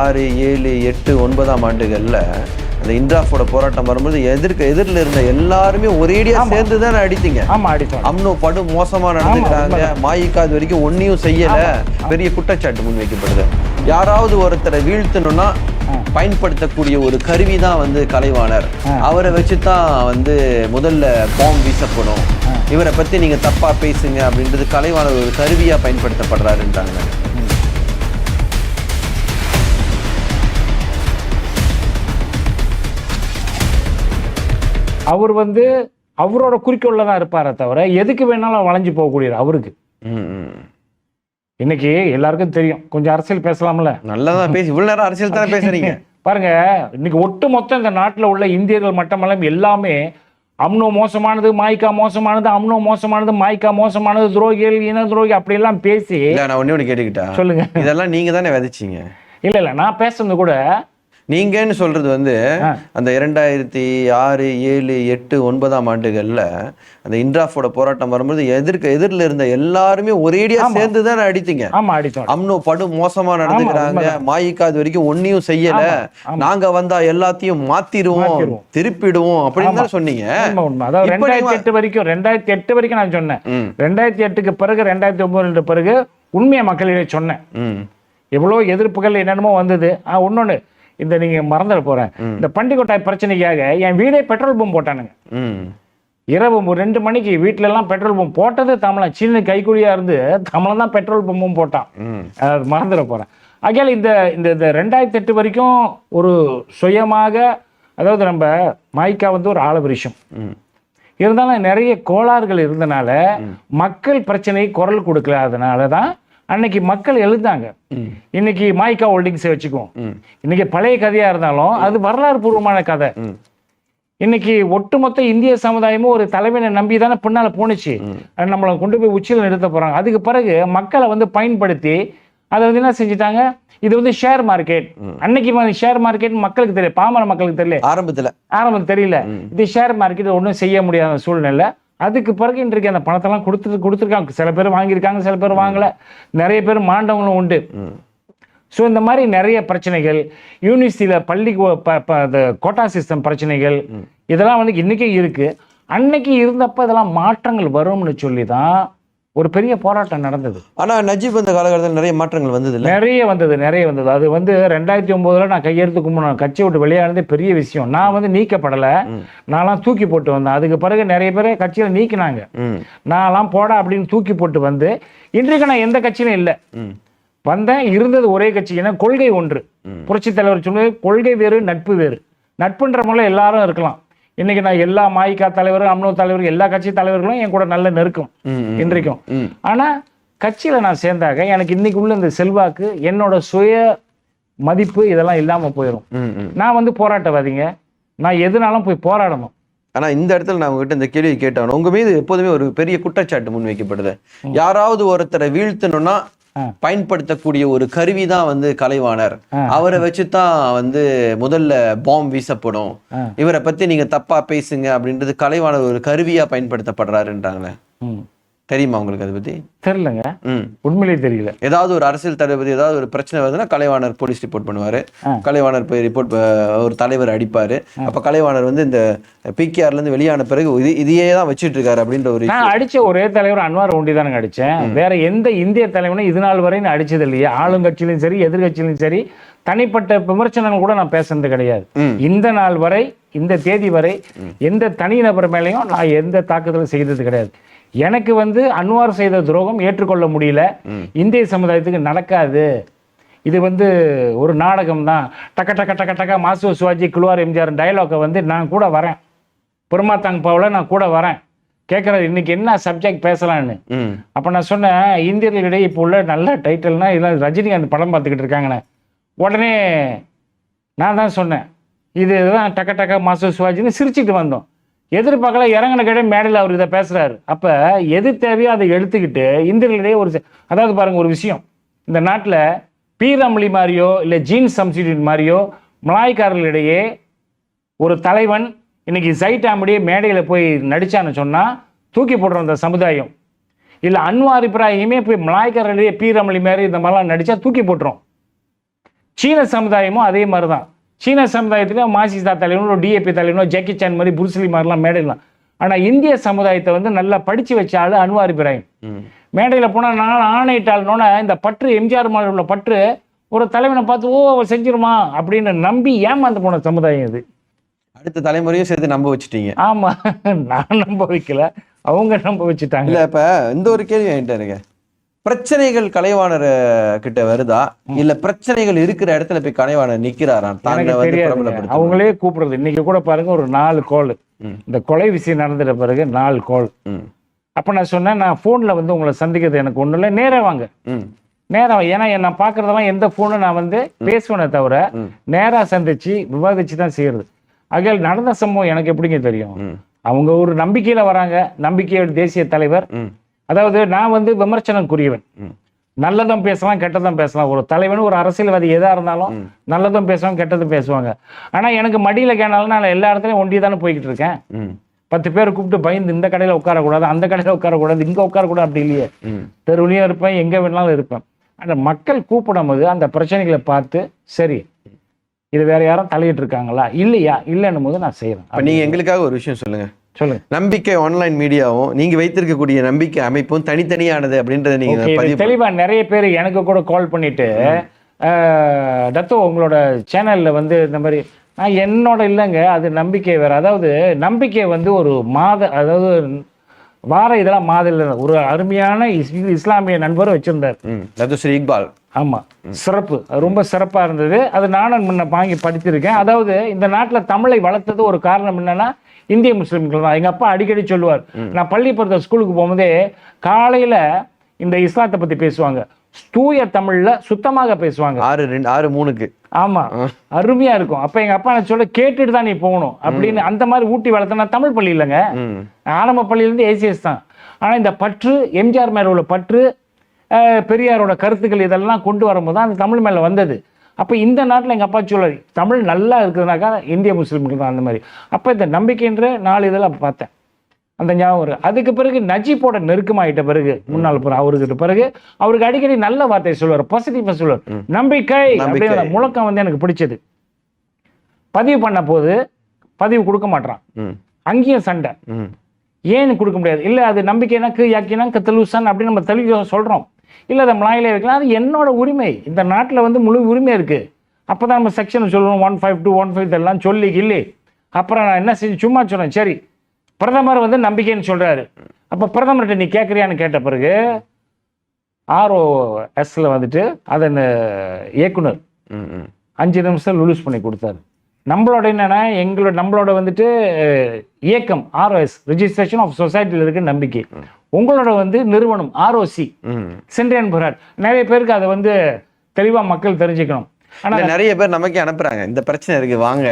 ஆறு ஏழு எட்டு ஒன்பதாம் ஆண்டுகளில் அந்த இன்ட்ராஃபோட போராட்டம் வரும்போது எதிர்க்க எதிரில் இருந்த எல்லாருமே ஒரேடியா சேர்ந்து தானே அடித்தீங்க? ஆமா அடித்தோம். அம்னோ படு மோசமா நடந்துக்கிறாங்க மாயிக்கா இது வரைக்கும் ஒன்னையும் செய்யல. பெரிய குற்றச்சாட்டு முன்வைக்கப்படுது. யாராவது ஒருத்தரை வீழ்த்தணும்னா பயன்படுத்தக்கூடிய ஒரு கருவி தான் வந்து கலைவாணர். அவரை வச்சு தான் வந்து முதல்ல பாம்பு வீசப்படும். இவரை பத்தி நீங்க தப்பா பேசுங்க அப்படின்றது கலைவாணர் ஒரு கருவியா பயன்படுத்தப்படுறாருன்றாங்க. அவர் வந்து அவரோட குறிக்கோள்ல தான் இருப்பாரே தவிர எதுக்கு வேணாலும் வளைஞ்சு போகக்கூடியவர் அவருக்கு. இன்னைக்கு எல்லாருக்கும் தெரியும். கொஞ்சம் அரசியல் பேசலாம்ல? நல்லதா பேசி இவ்வளவு நேரம் அரசியல் தானே பேசுறீங்க? பாருங்க இன்னைக்கு ஒட்டு மொத்தம் இந்த நாட்டில் உள்ள இந்தியர்கள் மட்டுமல்ல எல்லாமே அம்னோ மோசமானது மாய்க்கா மோசமானது அம்னோ மோசமானது மாய்க்கா மோசமானது துரோகிகள் இன துரோகி அப்படியெல்லாம் பேசி இல்ல நான் ஒண்ணே ஒண்ணு கேட்டுக்கிட்டா? சொல்லுங்க. இதெல்லாம் நீங்க தானே விதைச்சீங்க? இல்ல இல்ல நான் பேசுறது கூட நீங்கன்னு சொல்றது வந்து. அந்த இரண்டாயிரத்தி ஆறு ஏழு எட்டு ஒன்பதாம் ஆண்டுகள்ல அந்த இன்ட்ராஃபோட போராட்டம் வரும்போது எதிர்க்க எதிரில் இருந்த எல்லாருமே ஒரேடியா சேர்ந்து தானே அடித்தீங்க. அம்னோ படு மோசமா நடந்துக்கிறாங்க. மாயிக்கா இது வரைக்கும் ஒன்னையும் செய்யல. நாங்க வந்தா எல்லாத்தையும் மாத்திருவோம். திருப்பிடுவோம் அப்படின்னு தான் சொன்னீங்க. ரெண்டாயிரத்தி எட்டு வரைக்கும் ரெண்டாயிரத்தி எட்டு வரைக்கும் நான் சொன்னேன். ரெண்டாயிரத்தி எட்டுக்கு பிறகு ரெண்டாயிரத்தி ஒன்பதுல பிறகு உண்மையை மக்களிடையே சொன்னேன். ம், எவ்வளோ எதிர்ப்புகள் என்னென்னமோ வந்தது. ஆ இன்னொன்று இந்த நீங்க மறந்துட போறேன். இந்த பண்டிகொட்டாய் பிரச்சனைக்காக என் வீடே பெட்ரோல் பம்ப் போட்டானுங்க. ம், இரவு ரெண்டு மணிக்கு வீட்ல எல்லாம் பெட்ரோல் பம்ப் போட்டது தமிழன். சின்ன கைக்கூலியா இருந்து தமிழன் தான் பெட்ரோல் பம்பும் போட்டான். அது மறந்துட போறேன். ஆகையால் இந்த இந்த ரெண்டாயிரத்தி எட்டு வரைக்கும் ஒரு சுயமாக அதாவது நம்ம மாய்க்கா வந்து ஒரு ஆளபரிஷம். ம், இருந்தாலும் நிறைய கோளாறுகள் இருந்தனால மக்கள் பிரச்சனை குரல் கொடுக்கலாதனால தான் அன்னைக்கு மக்கள் எழுந்தாங்க. இன்னைக்கு மாய்க்கா ஹோல்டிங்ஸை வச்சுக்குவோம். இன்னைக்கு பழைய கதையா இருந்தாலும் அது வரலாறு பூர்வமான கதை. இன்னைக்கு ஒட்டுமொத்த இந்திய சமுதாயமும் ஒரு தலைவனை நம்பி தானே பின்னால போணுச்சு. நம்மளை கொண்டு போய் உச்சியில் நிறுத்த போறாங்க. அதுக்கு பிறகு மக்களை வந்து பயன்படுத்தி அதை வந்து என்ன செஞ்சுட்டாங்க? இது வந்து ஷேர் மார்க்கெட் அன்னைக்கு ஷேர் மார்க்கெட் மக்களுக்கு தெரியல. பாமர மக்களுக்கு தெரியல. ஆரம்பத்துல. ஆரம்பம் தெரியல. இது ஷேர் மார்க்கெட் ஒன்றும் செய்ய முடியாத சூழ்நிலை. அதுக்கு பிறகு இன்றைக்கு அந்த பணத்தெல்லாம் கொடுத்து கொடுத்துருக்காங்க. சில பேர் வாங்கியிருக்காங்க சில பேர் வாங்கல. நிறைய பேர் மாண்டவங்களும் உண்டு. ஸோ இந்த மாதிரி நிறைய பிரச்சனைகள் யூனிவர்சிட்டியில் பள்ளி கோட்டா சிஸ்டம் பிரச்சனைகள் இதெல்லாம் வந்து இன்றைக்கும் இருக்கு. அன்னைக்கு இருந்தப்ப இதெல்லாம் மாற்றங்கள் வரும்னு சொல்லி தான் ஒரு பெரிய போராட்டம் நடந்தது. ஆனா நஜீப் அந்த காலகட்டத்தில் நிறைய மாற்றங்கள் வந்தது நிறைய வந்தது நிறைய வந்தது. அது வந்து ரெண்டாயிரத்தி ஒன்பதுல நான் கையெழுத்து கும்பிடணும் கட்சி விட்டு வெளியானதே பெரிய விஷயம். நான் வந்து நீக்கப்படலை. நான்லாம் தூக்கி போட்டு வந்தேன். அதுக்கு பிறகு நிறைய பேர் கட்சியில் நீக்கினாங்க. நான்லாம் போடா அப்படின்னு தூக்கி போட்டு வந்து இன்றைக்கு நான் எந்த கட்சியிலும் இல்லை. வந்தேன் இருந்தது ஒரே கட்சி. ஏன்னா கொள்கை ஒன்று. புரட்சித் தலைவர் சொன்னது கொள்கை வேறு நட்பு வேறு. நட்புன்ற முறையில் எல்லாரும் இருக்கலாம். இன்னைக்கு நான் எல்லா மாயிக்கா தலைவரும் அம்னோ தலைவரும் எல்லா கட்சி தலைவர்களும் என் கூட நல்ல நெருக்கம். இன்றைக்கும். ஆனா கட்சியில நான் சேர்ந்தாக எனக்கு இன்னைக்கு உள்ள இந்த செல்வாக்கு என்னோட சுய மதிப்பு இதெல்லாம் இல்லாம போயிடும். நான் வந்து போராட்டவாதிங்க நான் எதுனாலும் போய் போராடணும் ஆனா இந்த இடத்துல நான் உங்ககிட்ட இந்த கேள்வி கேட்டவன உங்க மீது எப்போதுமே ஒரு பெரிய குற்றச்சாட்டு முன்வைக்கப்படுது யாராவது ஒருத்தரை வீழ்த்தணும்னா. பயன்படுத்தக்கூடிய ஒரு கருவி தான் வந்து கலைவாணர். அவரை வச்சு தான் வந்து முதல்ல பாம்பு வீசப்படும். இவரை பத்தி நீங்க தப்பா பேசுங்க அப்படின்றது கலைவாணர் ஒரு கருவியா பயன்படுத்தப்படுறாருன்றாங்களே. தெரியுமா உங்களுக்கு அதை பத்தி? தெரியலங்க. ம். உண்மையிலேயே தெரியல. ஏதாவது ஒரு அரசியல் தளபதி ஏதாவது ஒரு பிரச்சனை வருதுன்னா கலைவாணர் போலீஸ் ரிப்போர்ட் பண்ணுவாரு. கலைவாணர் போய் ரிப்போர்ட் ஒரு தலைவர் அடிப்பாரு. அப்ப கலைவாணர் வந்து இந்த பிகேஆர்ல இருந்து வெளியான பிறகு இது இதையே தான் வச்சிட்டு இருக்காரு அப்படின்ற ஒரு நான் அடிச்ச ஒரே தலைவர் அன்வார் ஒண்டி தானுங்க அடிச்சேன். வேற எந்த இந்திய தலைவனும் இது நாள் வரை நான் அடிச்சது இல்லையே. ஆளுங்கட்சியிலும் சரி எதிர்கட்சியிலும் சரி தனிப்பட்ட விமர்சனங்கள் கூட நான் பேசுனது கிடையாது. இந்த நாள் வரை இந்த தேதி வரை எந்த தனிநபர் மேலேயும் நான் எந்த தாக்குதலும் செய்தது கிடையாது. எனக்கு வந்து அன்வார் செய்த துரோகம் ஏற்றுக்கொள்ள முடியல. இந்திய சமுதாயத்துக்கு நடக்காது. இது வந்து ஒரு நாடகம் தான் டக்க டக்க டக்க டக்க மாசு சிவாஜி குழுவார் எம்ஜிஆர் டயலாக்கை வந்து நான் கூட வரேன். பெருமாத்தாங் பாவில் நான் கூட வரேன். கேட்குறது இன்னைக்கு என்ன சப்ஜெக்ட் பேசலான்னு அப்போ நான் சொன்னேன் இந்தியர்களிடையே இப்போ உள்ள நல்ல டைட்டில்னா இதெல்லாம் ரஜினிகாந்த் படம் பார்த்துக்கிட்டு இருக்காங்கண்ணே உடனே நான் தான் சொன்னேன் இது இதுதான் டக்க டக்க மாசு சிவாஜின்னு சிரிச்சிட்டு வந்தோம். எதிர்பார்க்கல இறங்கின கிடையாது மேடையில் அவர் இதை பேசுறாரு. அப்போ எது தேவையோ அதை எடுத்துக்கிட்டு இந்தியர்களிடையே ஒரு அதாவது பாருங்க ஒரு விஷயம். இந்த நாட்டில் பீரமளி மாதிரியோ இல்லை ஜீன்ஸ் சப்ஸ்டிடியூட் மாதிரியோ மலாய்க்காரர்களிடையே ஒரு தலைவன் இன்னைக்கு சைட்டாமுடியே மேடையில் போய் நடிச்சான்னு சொன்னா தூக்கி போடுறோம் அந்த சமுதாயம். இல்லை அன்வார் இப்ராஹிமே போய் மலாய்க்காரர்களே பீரமளி மாதிரி இந்த மாதிரிலாம் நடிச்சா தூக்கி போட்டுரும். சீன சமுதாயமும் அதே மாதிரி தான் சீன சமுதாயத்துலேயும் மாசிஸ்தா தலைவனோ டிஏபி தலைவனோ ஜக்கி சான் மாதிரி புருஸ்லி மாதிரிலாம் மேடைலாம். ஆனால் இந்திய சமுதாயத்தை வந்து நல்லா படித்து வச்ச ஆளு அன்வார் இப்ராஹிம். மேடையில் போனால் நான் ஆணையிட்டாள்னோட இந்த பற்று எம்ஜிஆர் மாதிரி உள்ள பற்று ஒரு தலைவனை பார்த்து ஓ அவ செஞ்சிருமா? அப்படின்னு நம்பி ஏமாந்து போன சமுதாயம் இது. அடுத்த தலைமுறையும் சேர்த்து நம்ப வச்சுட்டீங்க. ஆமா. நான் நம்ப வைக்கல. அவங்க நம்ப வச்சுட்டாங்க. இல்ல இப்ப இந்த ஒரு கேள்வி என்கிட்ட இருக்கு. பிரச்சனைகள் கலைவாணர் கிட்ட வருதா? இல்ல பிரச்சனைகள் இருக்கிற இடத்துல போய் கலைவாணர் நிக்கிறாரா தாங்க எனக்கு வந்து தெரியாது. பிரபலப்படுத்த அவங்களே கூப்பிடுறது. இன்னைக்கு கூட பாருங்க ஒரு நாலு கோல். இந்த கொலை விஷயம் நடந்துட்ட பிறகு நாலு கோல். அப்போ நான் சொன்னேன் நான் ஃபோனில் வந்து உங்களை சந்திக்கிறது எனக்கு ஒன்றும் இல்லை. வாங்க. நேரா வாங்க. ஏன்னா நான் பார்க்குறதெல்லாம் எந்த ஃபோனும் நான் வந்து பேசுவேனே தவிர ம். நேராக சந்திச்சு விவாதிச்சு தான் செய்யறது. ஆகையால் நடந்த சம்பவம் எனக்கு எப்படிங்க தெரியும். அவங்க ஒரு நம்பிக்கையில் வராங்க. நம்பிக்கையோட தேசிய தலைவர். அதாவது நான் வந்து விமர்சனக்குரியவன் ம். நல்லதும் பேசலாம் கெட்டதும் பேசலாம். ஒரு தலைவன் ஒரு அரசியல்வாதி எதா இருந்தாலும் நல்லதும் பேசுவாங்க கெட்டதும் பேசுவாங்க. ஆனா எனக்கு மடியில கேனாலும் நான் எல்லா இடத்துலயும் ஒண்டி தானே போய்கிட்டு இருக்கேன். பத்து பேர் கூப்பிட்டு பயந்து இந்த கடையில உட்காரக்கூடாது அந்த கடையில உட்காரக்கூடாது இங்க உட்காரக்கூடாது அப்படி இல்லையே. தெருவுலயும் இருப்பேன் எங்க வேணாலும் இருப்பேன். ஆனா மக்கள் கூப்பிடும் போது அந்த பிரச்சனைகளை பார்த்து சரி இது வேற யாரும் தலையிட்டு இருக்காங்களா இல்லையா? இல்லைன்னும் போது நான் செய்யறேன் அப்ப நீங்க எங்களுக்காக ஒரு விஷயம் சொல்லுங்க. சொல்லுங்க. நம்பிக்கை ஆன்லைன் மீடியாவும் நீங்க வைத்திருக்கக்கூடிய நம்பிக்கை அமைப்பும் தனித்தனியானது அப்படின்றத நீங்க தெளிவா நிறைய பேர் எனக்கு கூட கால் பண்ணிட்டு தத்தோ உங்களோட சேனல்ல வந்து இந்த மாதிரி நான் என்னோட இல்லைங்க அது நம்பிக்கை வேற. அதாவது நம்பிக்கை வந்து ஒரு மாத அதாவது வார இதெல்லாம் மாத இல்லை. ஒரு அருமையான இஸ்- இஸ்லாமிய நண்பர் வச்சிருந்தார். ம். லத்து ஸ்ரீ இக்பால். ஆமா சிறப்பு. ரொம்ப சிறப்பா இருந்தது. அது நானும் முன்ன வாங்கி படிச்சிருக்கேன். அதாவது இந்த நாட்டுல தமிழை வளர்த்தது ஒரு காரணம் என்னன்னா இந்திய முஸ்லிம்கள் தான். எங்க அப்பா அடிக்கடி சொல்லுவார் நான் பள்ளிப்பருத்த ஸ்கூலுக்கு போகும்போதே காலையில இந்த இஸ்லாத்தை பத்தி பேசுவாங்க. தூய தமிழ்ல சுத்தமாக பேசுவாங்க. ஆறு ரெண்டு ஆறு மூணுக்கு. ஆமா. அருமையா இருக்கும். அப்ப எங்க அப்பா நான் சொல்ல கேட்டுட்டு தான் நீ போகணும். அப்படின்னு அந்த மாதிரி ஊட்டி வளர்த்தனா தமிழ் பள்ளி இல்லைங்க. ஆரம்ப பள்ளியிலேருந்து ஏசிஎஸ் தான். ஆனா இந்த பற்று எம்ஜிஆர் மேல உள்ள பற்று பெரியாரோட கருத்துக்கள் இதெல்லாம் கொண்டு வரும்போது தான் அந்த தமிழ் மேல வந்தது. அப்ப இந்த நாட்டுல எங்க அப்பா சொல்ல தமிழ் நல்லா இருக்குதுனாக்கா இந்திய முஸ்லிம்கள் தான் அந்த மாதிரி. அப்ப இந்த நம்பிக்கைன்ற நாலு இதெல்லாம் பார்த்தேன். அந்த ஞாபகம் வரும் அதுக்கு பிறகு நஜீப்போட நெருக்கமாயிட்ட பிறகு முன்னாள் அவருக்கு பிறகு அவருக்கு அடிக்கடி நல்ல வார்த்தை சொல்லுவார் பாசிட்டிவா சொல்லுவார். நம்பிக்கை. அப்படிங்கிற முழக்கம் வந்து எனக்கு பிடிச்சது. பதிவு பண்ண போது பதிவு கொடுக்க மாட்டான். அங்கேயும் சண்டை. ம். ஏன்னு கொடுக்க முடியாது. இல்லை அது நம்பிக்கைனா யாக்கினா கத்தலூசன் அப்படின்னு நம்ம தெளிவாக சொல்கிறோம் இல்லை அதை மலாயிலே வைக்கலாம். அது என்னோட உரிமை. இந்த நாட்டில் வந்து முழு உரிமை இருக்குது அப்போ தான் நம்ம செக்ஷன் சொல்லுவோம் one five two one five எல்லாம் சொல்லி கில்லி அப்புறம் நான் என்ன செஞ்சு சும்மா சொன்னேன். சரி பிரதமர் வந்து நம்பிக்கைன்னு சொல்கிறாரு அப்போ பிரதமர்கிட்ட நீ கேட்குறியான்னு கேட்ட பிறகு ஆர்ஓஎஸ்ல வந்துட்டு அதன் இயக்குனர். அஞ்சு நிமிஷம் லுலூஸ் பண்ணி கொடுத்தாரு. நம்மளோட என்னன்னா எங்களோட நம்மளோட வந்துட்டு இயக்கம் ஆர்ஓஎஸ் ரிஜிஸ்ட்ரேஷன் ஆஃப் சொசைட்டியில் இருக்க நம்பிக்கை. உங்களோட வந்து நிறுவனம் ஆர்ஓசி. சென்ட்ரியன் புராட் நிறைய பேருக்கு அதை வந்து தெளிவாக மக்கள் தெரிஞ்சுக்கணும் ஆனால் நிறைய பேர் நமக்கே அனுப்புறாங்க. இந்த பிரச்சனை இருக்கு வாங்க.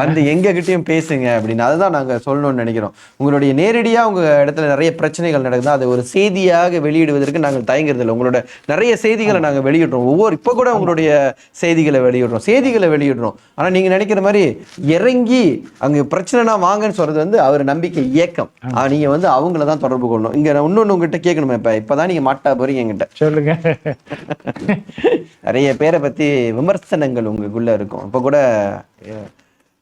வந்து எங்க கிட்டயும் பேசுங்க அப்படின்னு. அதுதான் நாங்க சொல்லணும்னு நினைக்கிறோம். உங்களுடைய நேரடியா உங்க இடத்துல நிறைய பிரச்சனைகள் நடக்குது? அதை ஒரு செய்தியாக வெளியிடுவதற்கு நாங்கள் தயங்குறது இல்லை. உங்களோட நிறைய செய்திகளை நாங்க வெளியிடுறோம். ஒவ்வொரு இப்ப கூட உங்களுடைய செய்திகளை வெளியிடுறோம். செய்திகளை வெளியிடுறோம். ஆனா நீங்க நினைக்கிற மாதிரி இறங்கி அங்க பிரச்சனைனா வாங்கன்னு சொல்றது வந்து அவர் நம்பிக்கை இயக்கம் நீங்க வந்து அவங்கள தான் தொடர்பு கொள்ளணும். இங்க நான் இன்னொன்னு உங்ககிட்ட கேட்கணுமே இப்ப. இப்பதான் நீங்க மாட்டா போறீங்க என்கிட்ட. சொல்லுங்க. நிறைய பேரை பத்தி விமர்சனங்கள் உங்களுக்குள்ள இருக்கும். இப்ப கூட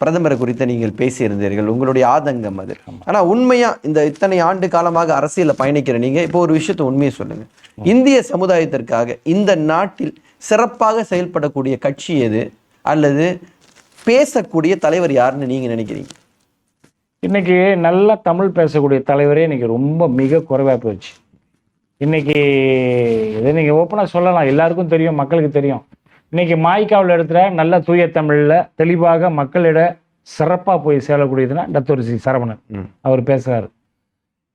பிரதமரை குறித்து நீங்கள் பேசியிருந்தீர்கள். உங்களுடைய ஆதங்கம் அது. ஆனா உண்மையா இந்த இத்தனை ஆண்டு காலமாக அரசியல்ல பயணிக்கிற நீங்க இப்போ ஒரு விஷயத்தை உண்மையை சொல்லுங்க. இந்திய சமுதாயத்திற்காக இந்த நாட்டில் சிறப்பாக செயல்படக்கூடிய கட்சி எது? அல்லது பேசக்கூடிய தலைவர் யாருன்னு நீங்க நினைக்கிறீங்க? இன்னைக்கு நல்லா தமிழ் பேசக்கூடிய தலைவரே இன்னைக்கு ரொம்ப மிக குறைவாக போயிடுச்சு இன்னைக்கு இதை நீங்கள் ஓப்பனாக சொல்லலாம். எல்லாருக்கும் தெரியும் மக்களுக்கு தெரியும். இன்னைக்கு மாய்க்காவில் இடத்துல நல்ல தூய தமிழில் தெளிவாக மக்களிட சிறப்பாக போய் சேரக்கூடியதுன்னா டத்தூர் சி சரவணன். அவர் பேசுகிறாரு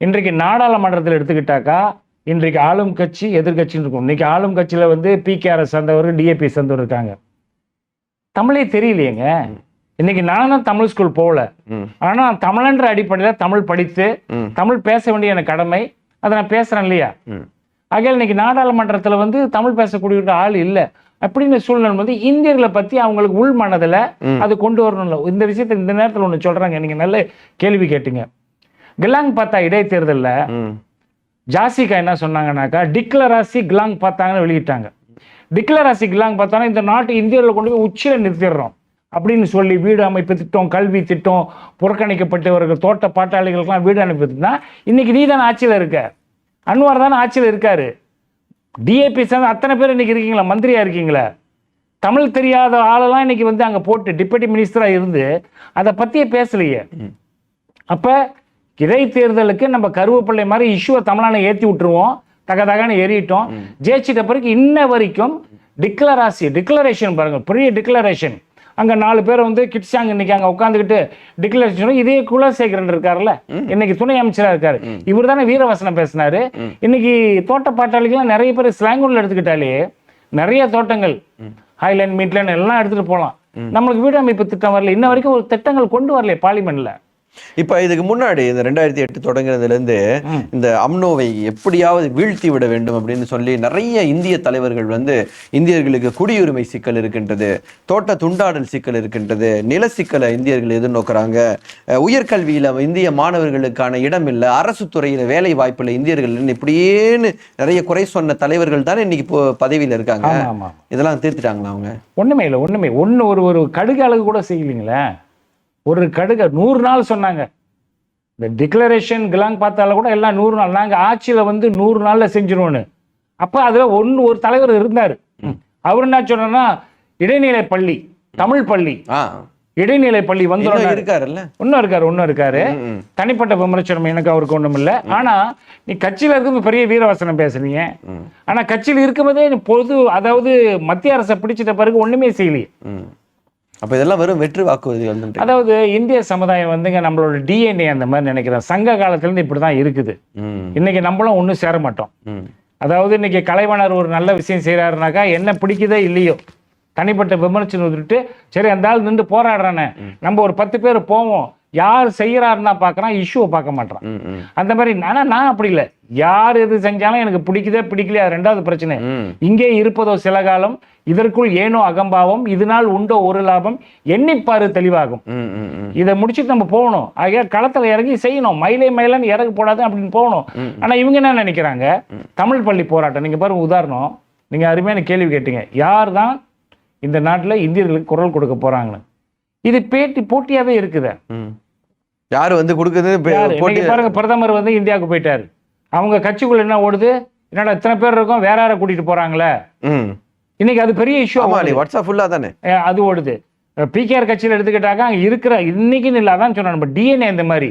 இன்றைக்கு நாடாளுமன்றத்தில் எடுத்துக்கிட்டாக்கா இன்றைக்கு ஆளும் கட்சி எதிர்கட்சின்னு இருக்கும். இன்னைக்கு ஆளும் கட்சியில் வந்து பிகேஆர்எஸ் சேர்ந்தவர் டிஏபி சேர்ந்தவர் இருக்காங்க. தமிழே தெரியலையேங்க. இன்னைக்கு நானும் தமிழ் ஸ்கூல் போகல. ம், ஆனா தமிழன்ற அடிப்படையில் தமிழ் படித்து தமிழ் பேச வேண்டிய எனக்கு கடமை. அதை நான் பேசுறேன் இல்லையா? ஆகையால் இன்னைக்கு நாடாளுமன்றத்துல வந்து தமிழ் பேசக்கூடிய ஒரு ஆள் இல்லை. அப்படின்னு சூழ்நிலை வந்து இந்தியர்களை பத்தி அவங்களுக்கு உள் மனதுல. அது கொண்டு வரணும்ல. இந்த விஷயத்தை இந்த நேரத்துல ஒண்ணு சொல்றாங்க. நீங்க நல்ல கேள்வி கேட்டீங்க. கிலாங் பார்த்தா இடைத்தேர்தல்ல. ஜாசிகா என்ன சொன்னாங்கன்னாக்கா டிக்ளராசி கிலாங் பார்த்தாங்கன்னு வெளியிட்டாங்க. டிக்ளராசிக்கெல்லாம் பார்த்தோன்னா இந்த நாட்டு இந்தியாவில் கொண்டு போய் உச்சியில் நிறுத்திடுறோம். அப்படின்னு சொல்லி வீடு அமைப்பு திட்டம் கல்வி திட்டம் புறக்கணிக்கப்பட்டவர்கள் தோட்ட பாட்டாளிகளுக்கெல்லாம் வீடு அமைப்பு திட்டம் இன்னைக்கு நீ தானே ஆட்சியில் இருக்க? அன்வார் தானே ஆட்சியில் இருக்காரு. டிஏபி சேர்ந்த அத்தனை பேர் இன்னைக்கு இருக்கீங்களா? மந்திரியா இருக்கீங்களா? தமிழ் தெரியாத ஆளெல்லாம் இன்னைக்கு வந்து அங்கே போட்டு டிப்யூட்டி மினிஸ்டராக இருந்து அதை பற்றியே பேசலையே. அப்போ இடைத்தேர்தலுக்கு நம்ம கருவேப்பிள்ளை மாதிரி இஷ்யூவை தமிழான ஏற்றி விட்டுருவோம். தக தகன்னு ஏறிட்டோம். ஜெயிச்சிட்ட பிறகு இன்ன வரைக்கும் டிக்ளராசி டிக்ளரேஷன் பாருங்க. பெரிய டிக்ளரேஷன் அங்க நாலு பேர் வந்து கிட்ஸாங்க இன்னைக்கு அங்க உட்காந்துக்கிட்டு டிக்ளரேஷன் இதே குலசேகரன் இருக்காருல்ல இன்னைக்கு துணை அமைச்சரா இருக்காரு. இவர் தானே வீரவசனம் பேசினாரு. இன்னைக்கு தோட்ட பாட்டாளிகள்லாம் நிறைய பேர் ஸ்லாங்கூர்ல எடுத்துக்கிட்டாலே நிறைய தோட்டங்கள் ஹைலேண்ட் மீட்லேண்ட் எல்லாம் எடுத்துட்டு போகலாம் நம்மளுக்கு வீடு அமைப்பு திட்டம் வரல. இன்ன வரைக்கும் ஒரு திட்டங்கள் கொண்டு வரலையே பார்லிமெண்ட்ல இப்ப இதுக்கு முன்னாடி இந்த ரெண்டாயிரத்தி எட்டு தொடங்குறதுல இருந்து இந்த அம்னோவை எப்படியாவது வீழ்த்தி விட வேண்டும் அப்படின்னு சொல்லி நிறைய இந்திய தலைவர்கள் வந்து இந்தியர்களுக்கு குடியுரிமை சிக்கல் இருக்கின்றது தோட்ட துண்டாடல் சிக்கல் இருக்கின்றது நில சிக்கலை இந்தியர்கள் எதிர்நோக்குறாங்க. உயர்கல்வியில இந்திய மாணவர்களுக்கான இடம் இல்லை அரசு துறையில வேலை வாய்ப்புல இந்தியர்கள் இப்படியேன்னு நிறைய குறை சொன்ன தலைவர்கள் தானே இன்னைக்கு இப்போ பதவியில இருக்காங்க. இதெல்லாம் தீர்த்துட்டாங்களா அவங்க? ஒண்ணுமே இல்லை ஒண்ணுமே. ஒண்ணு ஒரு ஒரு கடுகு அழகு கூட செய்யலீங்களே? ஒரு கடுகு நூறு நாள் சொன்னாங்க. இந்த டிக்ளரேஷன் கிலாங் பார்த்தால கூட எல்லாம் நூறு நாள். நாங்க ஆட்சியில வந்து நூறு நாள்ல செஞ்சிருவோன்னு. அப்ப அதுல ஒன்னு ஒரு தலைவர் இருந்தாரு. அவர் என்ன சொன்னார்னா இடைநிலை பள்ளி தமிழ் பள்ளி. இடைநிலை பள்ளி வந்துடும் இருக்காருல்ல? ஒன்னும் இருக்காரு ஒன்னும் இருக்காரு. தனிப்பட்ட விமர்சனம் எனக்கு அவருக்கு ஒண்ணும் இல்ல ஆனா நீ கட்சியில இருக்கும்போது பெரிய வீரவசனம் பேசுனீங்க. ஆனா கட்சியில் இருக்கும்போதே பொது அதாவது மத்திய அரசை பிடிச்சிட்ட பிறகு ஒண்ணுமே செய்யலையே. அப்ப இதெல்லாம் வெறும் வெற்று வாக்குறுதிகள் அதாவது இந்திய சமுதாயம் வந்துங்க நம்மளோட டிஎன்ஏ அந்த மாதிரி நினைக்கிறேன். சங்க காலத்துலேருந்து இப்படி தான் இருக்குது இன்னைக்கு நம்மளும் ஒன்றும் சேர மாட்டோம். அதாவது இன்னைக்கு கலைவாணர் ஒரு நல்ல விஷயம் செய்கிறாருனாக்கா என்ன பிடிக்குதோ இல்லையோ தனிப்பட்ட விமர்சனம் விட்டுட்டு சரி அந்த ஆள் நின்று போராடுறானே. நம்ம ஒரு பத்து பேர் போவோம். யார் செய்கிறாருன்னா பார்க்குறான் இஷ்யூவை பார்க்க மாட்டான் அந்த மாதிரி நானா நான் அப்படி இல்லை. யார் எது செஞ்சாலும் எனக்கு பிடிக்குதே பிடிக்கலையா ரெண்டாவது பிரச்சனை. இங்கே இருப்பதோ சில காலம் இதற்குள் ஏனோ அகம்பாவம் இதனால் உண்டோ ஒரு லாபம் எண்ணிப்பாரு தெளிவாகும். இதை முடிச்சுட்டு நம்ம போகணும். ஆகிய களத்துல இறங்கி செய்யணும். மயிலே மயிலன்னு இறகு போடாது அப்படின்னு போகணும். ஆனா இவங்க என்ன நினைக்கிறாங்க? தமிழ் பள்ளி போராட்டம். நீங்க பாருங்க உதாரணம். நீங்க அருமையான கேள்வி கேட்டீங்க. யார் தான் இந்த நாட்டுல இந்தியர்களுக்கு குரல் கொடுக்க போறாங்கன்னு? இது பேட்டி போட்டியாவே இருக்குது. யாரு வந்து இன்னைக்கு பாருங்க பிரதமர் வந்து இந்தியாவுக்கு போயிட்டாரு. அவங்க கட்சிக்குள்ள என்ன ஓடுது? என்னடா இத்தனை பேர் இருக்கோம்? வேற யாரை கூட்டிட்டு போறாங்களே? இன்னைக்கு அது பெரிய இஷ்யூ வாட்ஸ்அப் ஃபுல்லா தானே? அது ஓடுது. பிகேஆர் கட்சியில் எடுத்துக்கிட்டாக்கா அங்கே இருக்கிற இன்னைக்குன்னு இல்லை அதான் நம்ம டிஎன்ஏ இந்த மாதிரி.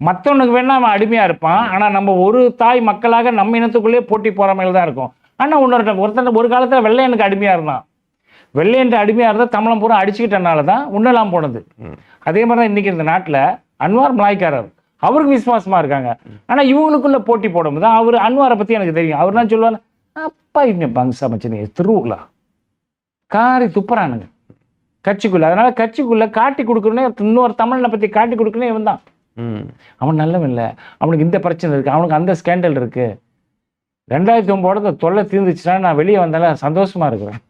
மற்றவனுக்கு வேணா அவன் அடிமையா இருப்பான். ஆனா நம்ம ஒரு தாய் மக்களாக நம்ம இனத்துக்குள்ளேயே போட்டி பொறாமையில் தான் இருக்கும். ஆனா இன்னொருத்தன் ஒருத்தன் ஒரு காலத்துல வெள்ளையனுக்கு அடிமையா இருந்தான். வெள்ளையன்று அடிமையா இருந்தா தமிழம் பூரா அடிச்சுக்கிட்டனால தான் உண்ணலாம் போனது. அதே மாதிரி தான் இன்னைக்கு இந்த நாட்டுல அன்வார் மலாய்க்காரர். அவருக்கு விசுவாசமா இருக்காங்க. ஆனா இவங்களுக்குள்ள போட்டி போடும்போது தான் அவர் அன்வாரை பத்தி எனக்கு தெரியும். அவர் என்ன சொல்லுவாங்க அப்பா இங்க பங்ஸ் அமைச்சு திருவுலா காரி துப்புறானுங்க. கட்சிக்குள்ள. அதனால கட்சிக்குள்ள காட்டி கொடுக்கணும்னே இன்னொரு தமிழனை பத்தி காட்டி கொடுக்கணும் இவன் தான். ம். அவன் நல்லவன் இல்லை. அவனுக்கு இந்த பிரச்சனை இருக்கு. அவனுக்கு அந்த ஸ்கேண்டல் இருக்கு. ரெண்டாயிரத்தி ஒன்பதோட தொல்லை தீர்ந்துச்சுன்னா நான் வெளியே வந்தாலும் சந்தோஷமா இருக்கிறேன்.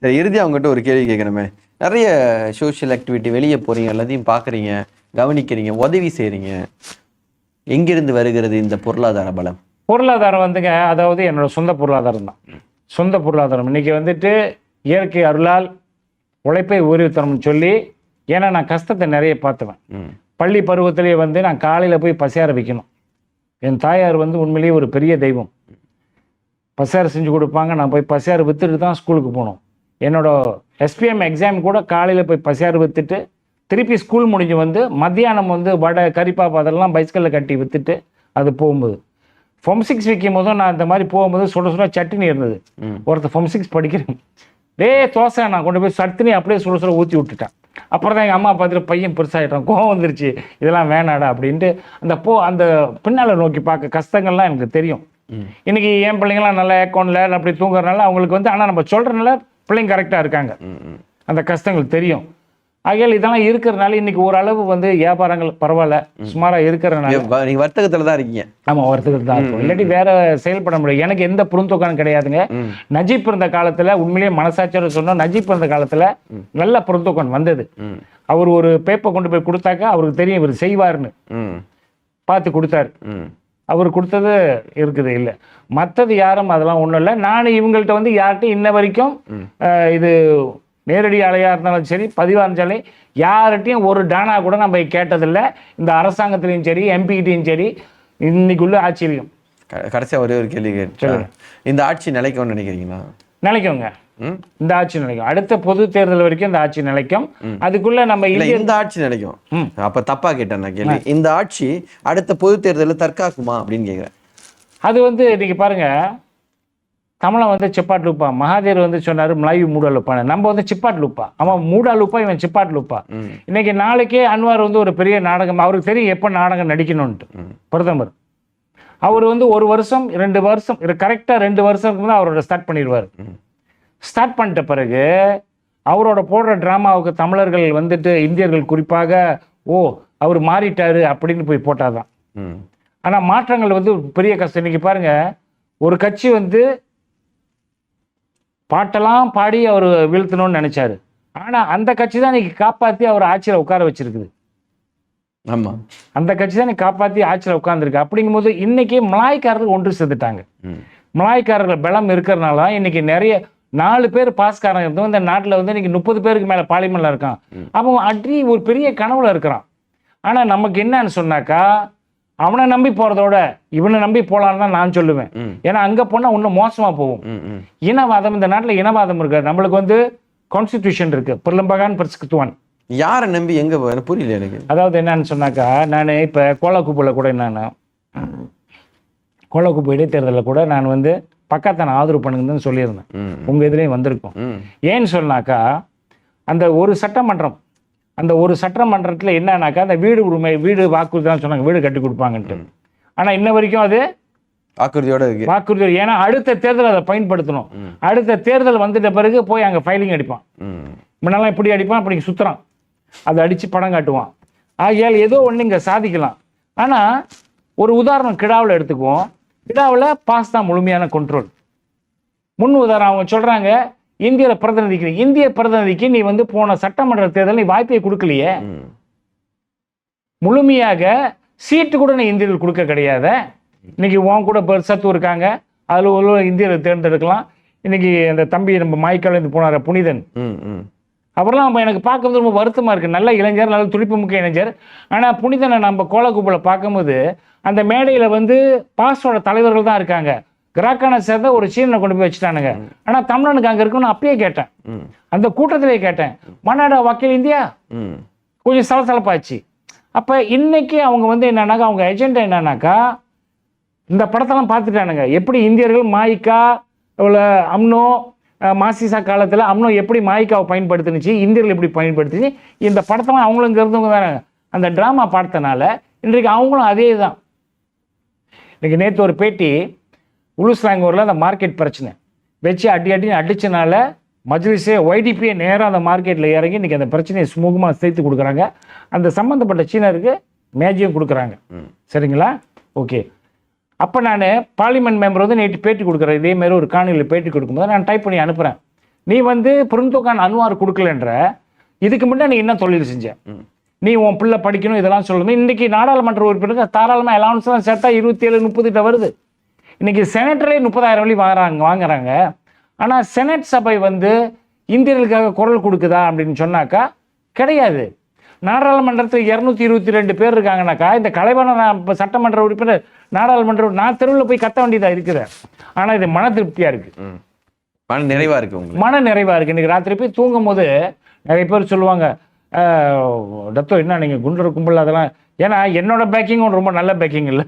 சரி இறுதியா அவங்ககிட்ட ஒரு கேள்வி கேட்கணுமே. நிறைய சோஷியல் ஆக்டிவிட்டி வெளியே போறீங்க எல்லாத்தையும் பாக்குறீங்க கவனிக்கிறீங்க உதவி செய்றீங்க. எங்கிருந்து வருகிறது இந்த பொருளாதார பலம்? பொருளாதாரம் வந்துங்க அதாவது என்னோட சொந்த பொருளாதாரம் தான். சொந்த பொருளாதாரம். இன்னைக்கு வந்துட்டு இயற்கை அருளால் உழைப்பை ஊறித்தரம்னு சொல்லி ஏன்னா நான் கஷ்டத்தை நிறைய பார்த்துவேன். பள்ளி பருவத்திலேயே வந்து நான் காலையில் போய் பசியார வைக்கணும் என் தாயார் வந்து உண்மையிலேயே ஒரு பெரிய தெய்வம். பசியார் செஞ்சு கொடுப்பாங்க. நான் போய் பசியார் வித்துட்டு தான் ஸ்கூலுக்கு போகணும். என்னோட எஸ்பிஎம் எக்ஸாம் கூட காலையில் போய் பசியார் வித்துட்டு திருப்பி ஸ்கூல் முடிஞ்சு வந்து மத்தியானம் வந்து வடை கறிப்பாப்பு அதெல்லாம் பைஸ்கல்ல கட்டி வித்துட்டு அது போகும்போது. ஃபொம் சிக்ஸ் விற்கும் போதும் நான் இந்த மாதிரி போகும்போது சுட சுட சட்னி இருந்தது. ஒருத்தர் ஃபொம் சிக்ஸ் படிக்கிறேன். டேய் தோசை நான் கொண்டு போய் சட்னி அப்படியே சுட சுட ஊற்றி விட்டுட்டேன். அப்புறம் தான் எங்கள் அம்மா பார்த்துட்டு பையன் பெருசாகிட்டான் கோவம் வந்துருச்சு. இதெல்லாம் வேணாடா அப்படின்ட்டு அந்த போ அந்த பின்னால் நோக்கி பார்க்க கஷ்டங்கள்லாம் எனக்கு தெரியும். இன்னைக்கு என் பிள்ளைங்களாம் நல்லா அக்கௌண்ட்டில் அப்படி தூங்குறதுனால அவங்களுக்கு வந்து ஆனால் நம்ம சொல்கிறனால பிள்ளைங்க கரெக்டாக இருக்காங்க. அந்த கஷ்டங்கள் தெரியும். ஆகையால் இதெல்லாம் இருக்கிறனால இன்னைக்கு ஓரளவு வந்து வியாபாரங்கள் பரவாயில்ல. சுமாராக இருக்கிறனால நீங்க வர்த்தகத்துல தான் இருக்கீங்க. ஆமா ஒருத்தருக்கு தான் இருக்கும். இல்லாட்டி வேற செயல்பட முடியாது எனக்கு எந்த புறந்தொக்கானும் கிடையாதுங்க. நஜீப் இருந்த காலத்துல உண்மையிலேயே மனசாட்சியோட சொன்னோம் நஜீப் இருந்த காலத்துல நல்ல புறந்தொக்கன் வந்தது. அவர் ஒரு பேப்பர் கொண்டு போய் கொடுத்தாக்கா அவருக்கு தெரியும் இவர் செய்வார்னு பார்த்து கொடுத்தாரு. அவர் கொடுத்தது இருக்குது இல்லை. மற்றது யாரும் அதெல்லாம் ஒன்றும் இல்லை. நான் இவங்கள்ட்ட வந்து யார்கிட்டையும் இன்ன வரைக்கும் இது நேரடி அலையாக இருந்தாலும் சரி பதிவாக இருந்தாலும் யார்கிட்டையும் ஒரு டானா கூட நம்ம கேட்டதில்லை. இந்த அரசாங்கத்திலையும் சரி எம்பிகிட்டையும் சரி இன்னைக்குள்ள ஆட்சியிலையும் க- கடைசியா ஒரே ஒரு கேள்வி கேட்டேன். இந்த ஆட்சி நிலைக்கும்னு நினைக்கிறீங்களா? நிலைக்குங்க. ம்? இந்த ஆட்சி நிலைக்கும். அடுத்த பொது தேர்தல் வரைக்கும் இந்த ஆட்சி நிலைக்கும். அதுக்குள்ள நம்ம இந்த ஆட்சி நிலைக்கும். அப்ப தப்பா கேட்டேன் நான் கேள்வி. இந்த ஆட்சி அடுத்த பொது தேர்தலில் தற்காக்குமா அப்படின்னு கேக்குறேன். அது வந்து இன்னைக்கு பாருங்க. தமிழன் வந்து சிப்பாட் லூப்பா. மகாதேர் வந்து சொன்னாரு மலாயு மூடா லூப்பான்னு. நம்ம வந்து சிப்பாட் லூப்பா. அவன் மூடா லூப்பா இவன் சிப்பாட் லூப்பா. இன்னைக்கு நாளைக்கே அன்வார் வந்து ஒரு பெரிய நாடகம். அவருக்கு தெரியும் எப்போ நாடகம் நடிக்கணும்ன்ட்டு. பிரதமர். அவர் வந்து ஒரு வருஷம் ரெண்டு வருஷம் கரெக்டாக ரெண்டு வருஷத்துக்கு வந்து அவரோட ஸ்டார்ட் பண்ணிடுவார். ஸ்டார்ட் பண்ணிட்ட பிறகு அவரோட போடுற ட்ராமாவுக்கு தமிழர்கள் வந்துட்டு இந்தியர்கள் குறிப்பாக ஓ அவர் மாறிட்டாரு அப்படின்னு போய் போட்டாதான். ம். ஆனால் மாற்றங்கள் வந்து பெரிய கஷ்டம். இன்னைக்கு பாருங்க ஒரு கட்சி வந்து பாட்டெல்லாம் பாடி அவர் வீழ்த்தணும்னு நினைச்சாரு. ஆனால் அந்த கட்சி தான் இன்னைக்கு காப்பாற்றி அவர் ஆட்சியில் உட்கார வச்சிருக்குது. ஆமா. அந்த கட்சி தான் இன்னைக்கு காப்பாற்றி ஆட்சியில் உட்காந்துருக்கு அப்படிங்கும்போது இன்னைக்கு மலாய்க்காரர்கள் ஒன்று சேர்ந்துட்டாங்க. ம். மலாய்க்காரர்கள் பலம் இருக்கிறனால தான் இன்னைக்கு நிறைய நாலு பேர் பாஸ்காரங்க இருந்தோம் இந்த நாட்டில் வந்து இன்னைக்கு முப்பது பேருக்கு மேலே பார்லிமெண்ட்ல இருக்கான். அவன் அடி ஒரு பெரிய கனவுல இருக்கிறான். ஆனால் நமக்கு என்னன்னு சொன்னாக்கா அவனை நம்பி போகிறதோட இவனை நம்பி போகலான்னு தான் நான் சொல்லுவேன். ஏன்னா அங்கே போனால் இன்னும் மோசமாக போகும். இனவாதம் இந்த நாட்டில் இனவாதம் இருக்கு. நம்மளுக்கு வந்து கான்ஸ்டிடியூஷன் இருக்கு. பிரலம்பகான் பிரஸ்கித்துவான் யாரை நம்பி எங்க புரியல எனக்கு. அதாவது என்னன்னு சொன்னாக்கா நான் இப்போ கோலக்குப்பில் கூட என்னன்னு கோலக்குப்பு இடைத்தேர்தலில் கூட நான் வந்து பக்கத்தை ஆதரவு பண்ணுங்கன்னு சொல்லியிருந்தேன். உங்கள் இதுலேயும் வந்திருக்கும். ஏன்னு சொன்னாக்கா அந்த ஒரு சட்டமன்றம் அந்த ஒரு சட்டமன்றத்தில் என்னன்னாக்கா அந்த வீடு உரிமை வீடு வாக்குறுதி தான் சொன்னாங்க வீடு கட்டி கொடுப்பாங்கன்ட்டு. ஆனால் இன்ன வரைக்கும் அது வாக்குறுதியோட இருக்கு. வாக்குறுதி ஏன்னா அடுத்த தேர்தல் அதை பயன்படுத்தணும். அடுத்த தேர்தல் வந்துட்ட பிறகு போய் அங்கே ஃபைலிங் அடிப்பான். முன்னெல்லாம் இப்படி அடிப்பான் அப்படி சுற்றுறான் அதை அடித்து படம் காட்டுவான். ஆகையால் ஏதோ ஒன்று இங்கே சாதிக்கலாம். ஆனால் ஒரு உதாரணம் கிடாவில் எடுத்துக்குவோம். கிடாவில் பாஸ் தான் முழுமையான கண்ட்ரோல் முன் உதாரணம் அவங்க சொல்கிறாங்க இந்திய பிரதிநிதிக்கு இந்திய பிரதிநிதிக்கு நீ வந்து போன சட்டமன்ற தேர்தல் நீ வாய்ப்பை கொடுக்கலையே. முழுமையாக சீட்டு கூட நீ இந்தியர்கள் கொடுக்க கிடையாது. இன்னைக்கு உன் கூட பெருசத்து இருக்காங்க. அதில் ஒரு இந்தியரை தேர்ந்தெடுக்கலாம். இன்னைக்கு அந்த தம்பி நம்ம மாய்க்காலேருந்து போனார் புனிதன். ம், ம். அவரெல்லாம் நம்ம எனக்கு பார்க்கும்போது ரொம்ப வருத்தமாக இருக்குது நல்ல இளைஞர் நல்ல துடிப்பு முக்கிய இளைஞர். ஆனால் புனிதனை நம்ம கோலகுப்பில் பார்க்கும்போது அந்த மேடையில் வந்து பாஸோட தலைவர்கள் தான் இருக்காங்க. கிராக்கான சேர்ந்த ஒரு சீரனை கொண்டு போய் வச்சுட்டானுங்க. ஆனால் தமிழனுக்கு அங்கே இருக்குன்னு அப்பயே கேட்டேன். அந்த கூட்டத்திலே கேட்டேன். மன்னாடா வக்கீல் இந்தியா? ம். கொஞ்சம் சலசலப்பாச்சு அப்போ இன்னைக்கு அவங்க வந்து என்னன்னாக்கா அவங்க எஜெண்டா என்னன்னாக்கா இந்த படத்தெல்லாம் பார்த்துட்டானுங்க. எப்படி இந்தியர்கள் மாயிக்கா இவ்வளோ அம்னோ மாசிசா காலத்தில் அம்னோ எப்படி மாயிக்காவை பயன்படுத்துனுச்சு இந்தியர்கள் எப்படி பயன்படுத்துச்சு இந்த படத்தெல்லாம் அவங்களும் இங்கே இருந்தவங்க தானே. அந்த ட்ராமா பார்த்தனால இன்றைக்கு அவங்களும் அதே தான் இன்னைக்கு நேற்று ஒரு பேட்டி உலுஸ்லாங்கூரில் அந்த மார்க்கெட் பிரச்சனை. வச்சு அடி அடின்னு அடிச்சனால மஜ்லிஸே ஒய்டிபியே நேராக அந்த மார்க்கெட்டில் இறங்கி இன்றைக்கி அந்த பிரச்சனையை சுமூகமாக சேர்த்து கொடுக்குறாங்க. அந்த சம்மந்தப்பட்ட சீனருக்கு மேஜையும் கொடுக்குறாங்க. சரிங்களா? ஓகே. அப்போ நான் பார்லிமெண்ட் மெம்பர் வந்து நேற்று பேட்டி கொடுக்குறேன். இதே மாதிரி ஒரு காணொலியில் பேட்டி கொடுக்கும்போது நான் டைப் பண்ணி அனுப்புகிறேன் நீ வந்து பெருந்தொகான் அன்வார் கொடுக்கலன்ற இதுக்கு முன்னாடி நீ என்ன தொழில் செஞ்ச. நீ உன் பிள்ளை படிக்கணும் இதெல்லாம் சொல்லணும் இன்னைக்கு நாடாளுமன்ற உறுப்பினருக்கு தாராளமாக அலவன்ஸ்லாம் சேர்த்தா இருபத்தி ஏழு முப்பது கிட்ட வருது. இன்னைக்கு செனட்டரே முப்பதாயிரம் வழி வாங்குறாங்க வாங்குறாங்க. ஆனால் செனட் சபை வந்து இந்தியர்களுக்காக குரல் கொடுக்குதா அப்படின்னு சொன்னாக்கா கிடையாது. நாடாளுமன்றத்தில் இரநூத்தி இருபத்தி ரெண்டு பேர் இருக்காங்கனாக்கா இந்த கலைவாணர் இப்போ சட்டமன்ற உறுப்பினர் நாடாளுமன்ற நான் தெருவில் போய் கத்த வேண்டியதாக இருக்குது. ஆனால் இது மன திருப்தியாக இருக்குது. மன நிறைவா இருக்கு உங்களுக்கு. மன நிறைவா இருக்கு. இன்னைக்கு ராத்திரி போய் தூங்கும் போது நிறைய பேர் சொல்லுவாங்க "ஆஹ், தத்தோ என்ன நீங்க குண்டர் கும்பல் அதெல்லாம்? ஏன்னா என்னோட பேக்கிங்கும் ரொம்ப நல்ல பேக்கிங் இல்ல.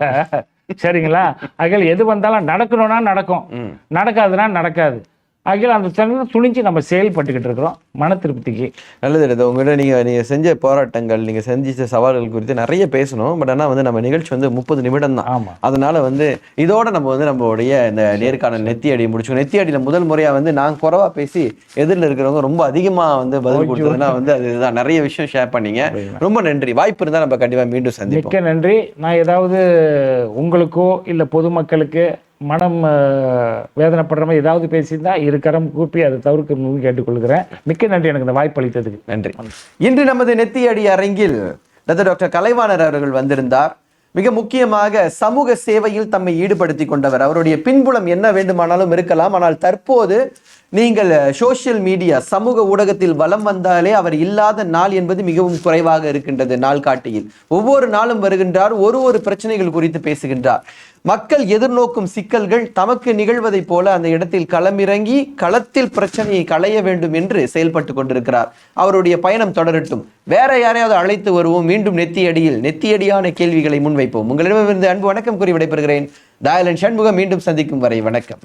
சரிங்களா? ஆகையால் எது வந்தாலும் நடக்கணும்னா நடக்கும். நடக்காதுன்னா நடக்காது. ஆகையால் அந்த தருணம் துணிஞ்சு நம்ம செயல்பட்டுக்கிட்டு இருக்கிறோம். மன திருப்திக்கு. நல்லது இது உங்கள்கிட்ட நீங்க நீங்க செஞ்ச போராட்டங்கள் நீங்க செஞ்ச சவால்கள் குறித்து நிறைய பேசணும். பட் ஆனா வந்து நம்ம நிகழ்ச்சி வந்து முப்பது நிமிடம் தான். ஆமா. அதனால வந்து இதோட நம்ம வந்து நம்மளுடைய இந்த நேர்காணல் நெத்தி அடி முடிச்சோம் நெத்தி அடியில முதல் முறையா வந்து நான் குறவா பேசி எதிரில் இருக்கிறவங்க ரொம்ப அதிகமா வந்து பதில் கொடுத்ததுன்னா வந்து அதுதான் நிறைய விஷயம் ஷேர் பண்ணீங்க. ரொம்ப நன்றி. வாய்ப்பு இருந்தா நம்ம கண்டிப்பா மீண்டும் சந்திப்போம். மிக்க நன்றி. நான் ஏதாவது உங்களுக்கோ இல்லை பொதுமக்களுக்கு மனம் வேதனைப்படுற மாதிரி ஏதாவது பேசியிருந்தா இரு கரம் கூப்பி அதை தவிர்க்கணும்னு கேட்டுக்கொள்கிறேன். மிக்க நன்றி எனக்கு இந்த வாய்ப்பு அளித்ததுக்கு. நன்றி. இன்று நமது நெத்தியடி அரங்கில் டாக்டர் கலைவாணர் அவர்கள் வந்திருந்தார். மிக முக்கியமாக சமூக சேவையில் தம்மை ஈடுபடுத்தி கொண்டவர். அவருடைய பின்புலம் என்ன வேண்டுமானாலும் இருக்கலாம். ஆனால் தற்போது நீங்கள் சோஷியல் மீடியா சமூக ஊடகத்தில் வலம் வந்தாலே அவர் இல்லாத நாள் என்பது மிகவும் குறைவாக இருக்கின்றது நாள்காட்டியில் ஒவ்வொரு நாளும் வருகின்றார் ஒரு ஒரு பிரச்சனைகள் குறித்து பேசுகின்றார். மக்கள் எதிர்நோக்கும் சிக்கல்கள் தமக்கு நிகழ்வதைப் போல அந்த இடத்தில் களமிறங்கி களத்தில் பிரச்சனையை களைய வேண்டும் என்று செயல்பட்டு கொண்டிருக்கிறார். அவருடைய பயணம் தொடரட்டும். வேற யாரையாவது அழைத்து வருவோம் மீண்டும் நெத்தியடியில் நெத்தியடியான கேள்விகளை முன்வைப்போம். உங்களிடமிருந்து அன்பு வணக்கம் கூறி விடைபெறுகிறேன். தாயலன் சண்முகம் மீண்டும் சந்திக்கும் வரை வணக்கம்.